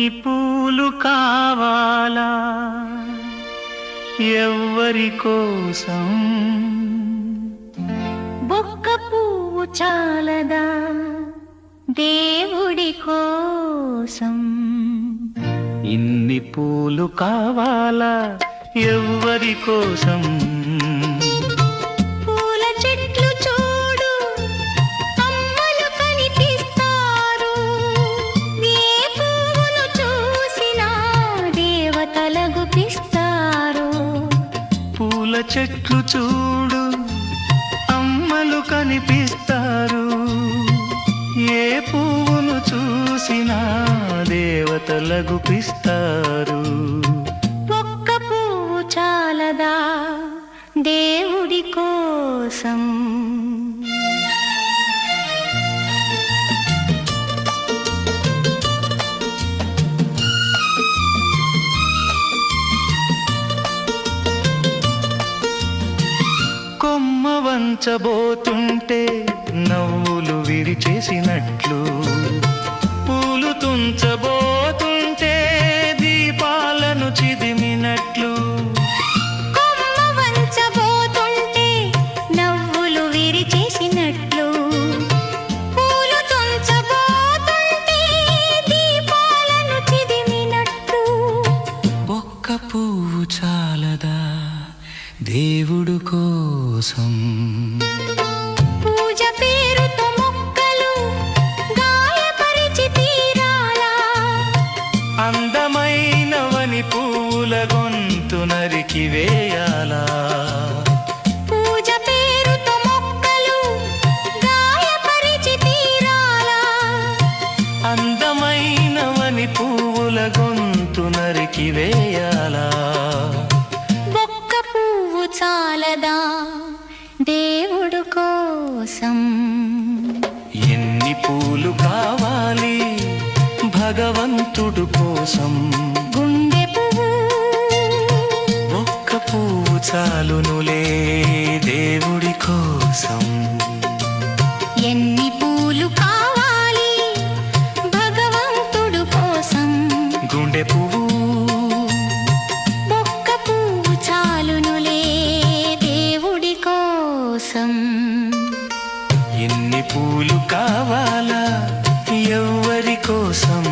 ఇన్ని పూలు కావాలా? ఎవ్వరి కోసం? బొక్క పువ్వు చాలదా? దేవుడి కోసం. ఇన్ని పూలు కావాలా? ఎవ్వరి కోసం? చెట్లు చూడు అమ్మలు కనిపిస్తారు. ఏ పువ్వును చూసినా దేవతల గుపిస్తారు ఒక్క పువ్వు చాలదా దేవుడి కోసం? తుంచబోతుంటే నవ్వులు విరిచేసినట్లు. పూలు తుంచబోతుంటే దీపాలను చిదిమినట్లు. పువ్వు చాలదా? దేవుడు కోసం. పూజ పేరుతో మొక్కలు గాయపరిచి తీరాలా? అందమైనవని పువ్వుల గొంతు నరికి వేయాలా? పూజ పేరుతో మొక్కలు గాయపరిచి తీరాలా? అందమైనవని పువ్వుల గొంతు నరికి వేయాలా? చాలదా దేవుడు కోసం? ఎన్ని పూలు కావాలి భగవంతుడు కోసం? గుండె పువ్వు. ఒక్క పువ్వు చాలునులే దేవుడి కోసం. ఎన్ని పూలు కావాలి భగవంతుడు కోసం? గుండె పువ్వు కావాలా? ఎవ్వరి కోసం